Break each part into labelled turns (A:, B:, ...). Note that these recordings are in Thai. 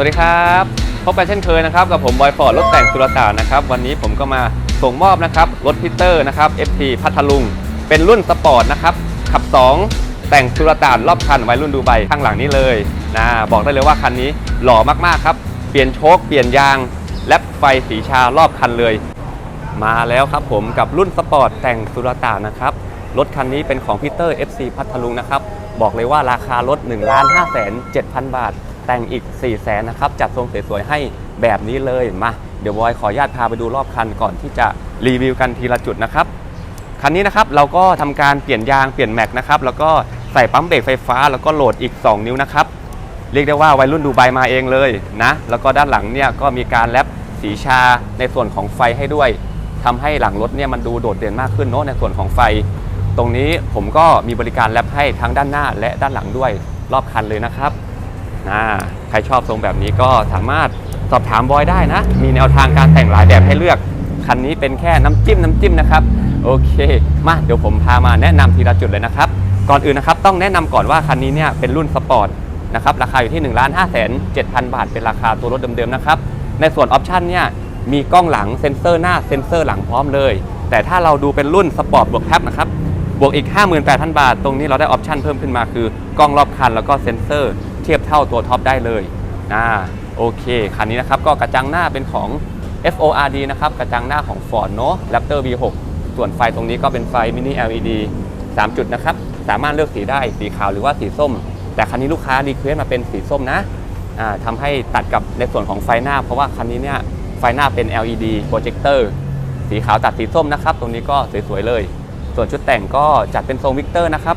A: วัสดีครับพบกันเช่นเคยนะครับกับผมบอยฟอร์ดรถแต่งสุรต่านนะครับวันนี้ผมก็มาส่งมอบนะครับรถพิเตอร์นะครับ FT พัทลุง เป็นรุ่นสปอร์ตนะครับขับ 2 แต่งสุรต่านรอบคันไว้รุ่นดูไบข้างหลังนี้เลยนะบอกได้เลยว่าคันนี้หล่อมากๆครับ เปลี่ยนโชคเปลี่ยนยาง และไฟสีชารอบคันเลย มาแล้วครับผมกับรุ่นสปอร์ตแต่งสุรต่านนะครับรถคันนี้เป็นของพีเตอร์ FC พัทลุงนะครับบอกเลยว่าราคารถ1 5 7 0 0 0 บาท แต่งอีก 4 0 0แสนนะครับ จัดทรงสวยๆให้แบบนี้เลยมาเดี๋ยวบอยขออนุญาตพาไปดูรอบคันก่อนที่จะรีวิวกันทีละจุดนะครับคันนี้นะครับเราก็ทำการเปลี่ยนยางเปลี่ยนแม็กนะครับแล้วก็ใส่ปั๊มเบรกไฟฟ้า แล้วก็โหลดอีก 2 นิ้วนะครับเรียกได้ว่าวัยรุ่นดูไบมาเองเลยนะแล้วก็ด้านหลังเนี่ยก็มีการแรปสีชาในส่วนของไฟให้ด้วยทำให้หลังรถเนี่ยมันดูโดดเด่นมากขึ้นเนาะในส่วนของไฟ ตรงนี้ผมก็มีบริการแรปให้ทั้งด้านหน้าและด้านหลังด้วยรอบคันเลยนะครับ อ่าใครชอบทรงแบบนี้ก็สามารถสอบถามบอยได้นะ มีแนวทางการแต่งหลายแบบให้เลือก คันนี้เป็นแค่น้ำจิ้มน้ำจิ้มนะครับ โอเค มาเดี๋ยวผมพามาแนะนำทีละจุดเลยนะครับ ก่อนอื่นนะครับต้องแนะนำก่อนว่าคันนี้เนี่ยเป็นรุ่นสปอร์ตนะครับราคาอยู่ที่1 5 7 0 0 0บาทเป็นราคาตัวรถเดิมๆนะครับ ในส่วนออปชันเนี่ยมีกล้องหลังเซ็นเซอร์หน้าเซ็นเซอร์หลังพร้อมเลย แต่ถ้าเราดูเป็นรุ่นสปอร์ตบวกแท็บนะครับบวกอีก 58,000 บาท ตรงนี้เราได้ออปชันเพิ่มขึ้นมาคือกล้องรอบคันแล้วก็เซ็นเซอร์ ทียบเท่าตัวท็อปได้เลยนะโอเค คันนี้นะครับก็กระจังหน้าเป็นของ FORD นะครับกระจังหน้าของ Ford เนอะ Raptor V6 ส่วนไฟตรงนี้ก็เป็นไฟมินิ LED 3 จุดนะครับ สามารถเลือกสีได้สีขาวหรือว่าสีส้ม แต่คันนี้ลูกค้ารีเควสมาเป็นสีส้มนะอ่าทำให้ตัดกับในส่วนของไฟหน้า เพราะว่าคันนี้เนี่ยไฟหน้าเป็น LED โปรเจคเตอร์สีขาวตัดสีส้มนะครับ ตรงนี้ก็สวยๆเลย ส่วนชุดแต่งก็จัดเป็นทรงวิกเตอร์นะครับ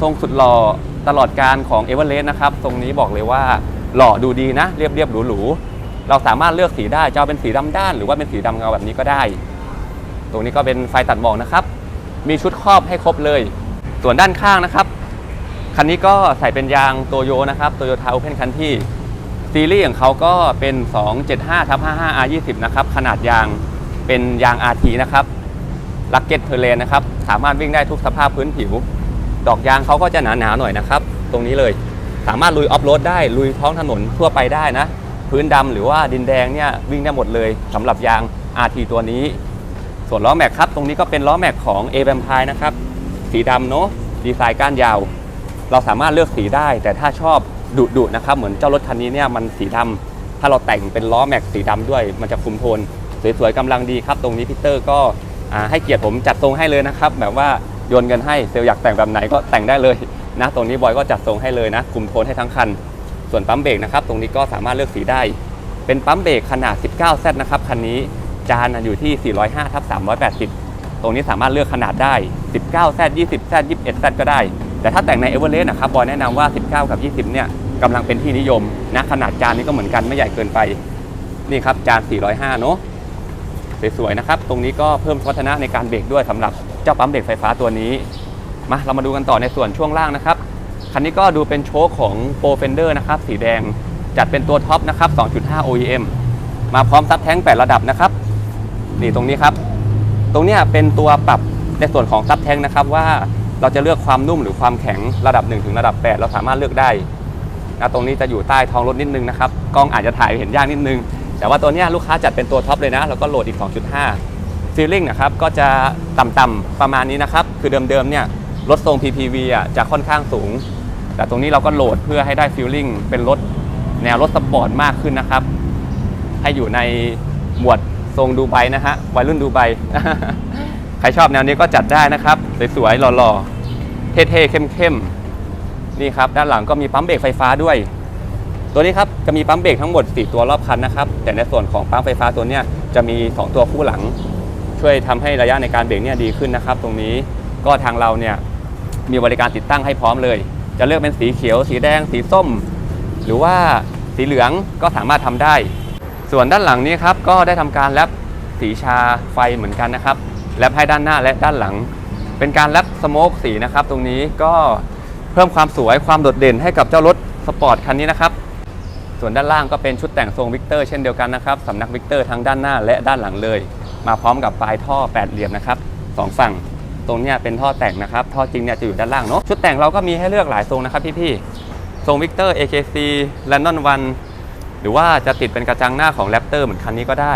A: ทรงสุดหล่อ ตลอดการของเอเวอเรสต์นะครับทรงนี้บอกเลยว่าหล่อดูดีนะ เรียบเรียบๆหรูๆเราสามารถเลือกสีได้จะเอาเป็นสีดำด้าน หรือว่าเป็นสีดำเงาแบบนี้ก็ได้ ตรงนี้ก็เป็นไฟตัดหมอกนะครับ มีชุดครอบให้ครบเลย ส่วนด้านข้างนะครับ คันนี้ก็ใส่เป็นยางโตโยนะครับโตโยต้าโอเพนคันที่ซีรีส์ของเขาก็เป็น 275ทับ55 R20 นะครับ ขนาดยางเป็นยาง RT นะครับลักเก็ตเทเลนนะครับ สามารถวิ่งได้ทุกสภาพพื้นผิว ดอกยางเขาก็จะหนาๆหน่อยนะครับ ตรงนี้เลยสามารถลุยออฟโรดได้ลุยท้องถนนทั่วไปได้นะ พื้นดำหรือว่าดินแดงเนี่ยวิ่งได้หมดเลยสำหรับยาง RT ตัวนี้ ส่วนล้อแม็กครับ ตรงนี้ก็เป็นล้อแม็กของ a อ a m p i r e นะครับ สีดำเนาะดีไซน์ก้านยาว เราสามารถเลือกสีได้ แต่ถ้าชอบดุดุนะครับ เหมือนเจ้ารถคันนี้เนี่ยมันสีดำถ้าเราแต่งเป็นล้อแม็กสีดำด้วย มันจะคุมโทน สวยๆกำลังดีครับ ตรงนี้พีเตอร์ก็ให้เกียรติผมจัดทรงให้เลยนะครับ แบบว่า โยนเงินให้เซลล์อยากแต่งแบบไหนก็แต่งได้เลยนะตรงนี้บอยก็จัดทรงให้เลยนะคุมโทนให้ทั้งคัน ส่วนปั๊มเบรกนะครับตรงนี้ก็สามารถเลือกสีได้ เป็นปั๊มเบรกขนาด 19 z นะครับคันนี้จานอยู่ที่ 405ทับ380 ตรงนี้สามารถเลือกขนาดได้ 19 z 20 z 21 z ก็ได้ แต่ถ้าแต่งในเอเวอเรสต์นะครับบอยแนะนำว่า 19 กับ 20 เนี่ยกำลังเป็นที่นิยมนะขนาดจานนี้ก็เหมือนกันไม่ใหญ่เกินไปนี่ครับจาน 405 เนอะสวยๆนะครับ ตรงนี้ก็เพิ่มวัฒนะในการเบรกด้วยสำหรับ เจ้าปั๊มเบรกไฟฟ้าตัวนี้มาเรามาดูกันต่อในส่วนช่วงล่างนะครับคันนี้ก็ดูเป็นโชคของ Pro Fender นะครับสีแดงจัดเป็นตัวท็อปนะครับ 2.5 OEM มาพร้อมซับแท้ง 8 ระดับนะครับนี่ตรงนี้ครับ ตรงเนี้ยเป็นตัวปรับในส่วนของซับแท้งนะครับว่าเราจะเลือกความนุ่มหรือความแข็งระดับ 1 ถึงระดับ 8 เราสามารถเลือกได้นะตรงนี้จะอยู่ใต้ท้องรถนิดนึงนะครับกล้องอาจจะถ่ายเห็นยากนิดนึง แต่ว่าตัวเนี้ยลูกค้าจัดเป็นตัวท็อปเลยนะ แล้วก็โหลดอีก 2.5 ฟีลลิ่งนะครับก็จะต่ำๆประมาณนี้นะครับ คือเดิมๆเนี่ยรถทรง PPV อะจะค่อนข้างสูง แต่ตรงนี้เราก็โหลดเพื่อให้ได้ฟีลลิ่งเป็นรถแนวรถสปอร์ตมากขึ้นนะครับ ให้อยู่ในหมวดทรงดูไบนะฮะวัยรุ่นดูไบใครชอบแนวนี้ก็จัดได้นะครับ สวยๆหล่อๆ เท่ๆเข้มๆ นี่ครับ ด้านหลังก็มีปั๊มเบรกไฟฟ้าด้วย ตัวนี้ครับ จะมีปั๊มเบรกทั้งหมด 4 ตัวรอบคันนะครับ แต่ในส่วนของปั๊มไฟฟ้าตัวเนี้ยจะมี 2 ตัวคู่หลัง ช่วยทำให้ระยะในการเบรกเนี่ยดีขึ้นนะครับ ตรงนี้ก็ทางเราเนี่ยมีบริการติดตั้งให้พร้อมเลย จะเลือกเป็นสีเขียว สีแดง สีส้ม หรือว่าสีเหลืองก็สามารถทำได้ ส่วนด้านหลังนี้ครับก็ได้ทำการแรปสีชาไฟเหมือนกันนะครับแรปให้ด้านหน้าและด้านหลัง เป็นการแรปสโมกสีนะครับ ตรงนี้ก็เพิ่มความสวยความโดดเด่นให้กับเจ้ารถสปอร์ตคันนี้นะครับส่วนด้านล่างก็เป็นชุดแต่งทรงวิกเตอร์เช่นเดียวกันนะครับสำนักวิกเตอร์ทั้งด้านหน้าและด้านหลังเลย มาพร้อมกับปลายท่อแปดเหลี่ยมนะครับสองฝั่งตรงเนี้ยเป็นท่อแต่งนะครับ ท่อจริงเนี่ยจะอยู่ด้านล่างเนาะชุดแต่งเราก็มีให้เลือกหลายทรงนะครับพี่ๆทรงวิกเตอร์ AKC London One หรือว่าจะติดเป็นกระจังหน้าของแรปเตอร์เหมือนคันนี้ก็ได้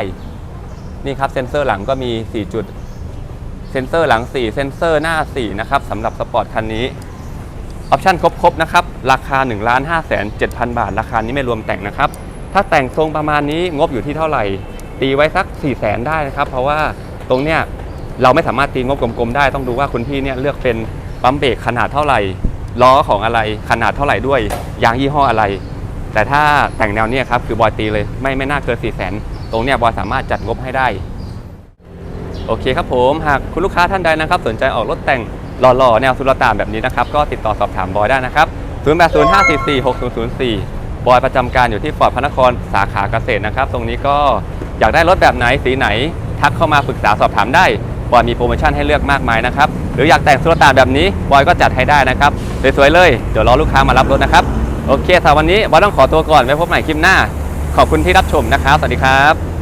A: นี่ครับเซ็นเซอร์หลังก็มี 4 จุด เซ็นเซอร์หลัง 4 เซ็นเซอร์หน้า 4 นะครับสำหรับสปอร์ตคันนี้ออปชั่นครบๆนะครับ ราคา 1 5 7 0 0 0 บาท ราคานี้ไม่รวมแต่งนะครับ ถ้าแต่งทรงประมาณนี้งบอยู่ที่เท่าไหร่ ตีไว้สัก4 0 0 0 0 0ได้นะครับ เพราะว่าตรงเนี้ยเราไม่สามารถตีงบกลมๆได้ต้องดูว่าคุณพี่เนี่ยเลือกเป็นปั๊มเบรกขนาดเท่าไหร่ล้อของอะไรขนาดเท่าไหร่ด้วยยางยี่ห้ออะไร แต่ถ้าแต่งแนวเนี้ยครับคือบอยตีเลยไม่ไม่น่าเกิน4 0 0 0 0 0ตรงเนี้ยบอยสามารถจัดงบให้ได้โอเคครับผมหากคุณลูกค้าท่านใดนะครับ สนใจออกรถแต่งหล่อๆ แนวสุลต่านแบบนี้นะครับ ก็ติดต่อสอบถามบอยได้นะครับ 0805446004 บอยประจำการอยู่ที่ฟอร์ดพระนครสาขาเกษตรนะครับ ตรงนี้ก็ อยากได้รถแบบไหนสีไหน ทักเข้ามาปรึกษาสอบถามได้บอยมีโปรโมชั่นให้เลือกมากมายนะครับ หรืออยากแต่งสุลต่านแบบนี้บอยก็จัดให้ได้นะครับสวยๆเลยเดี๋ยวรอลูกค้ามารับรถนะครับโอเคสำหรับวันนี้บอยต้องขอตัวก่อนไว้พบใหม่คลิปหน้า ขอบคุณที่รับชมนะครับสวัสดีครับ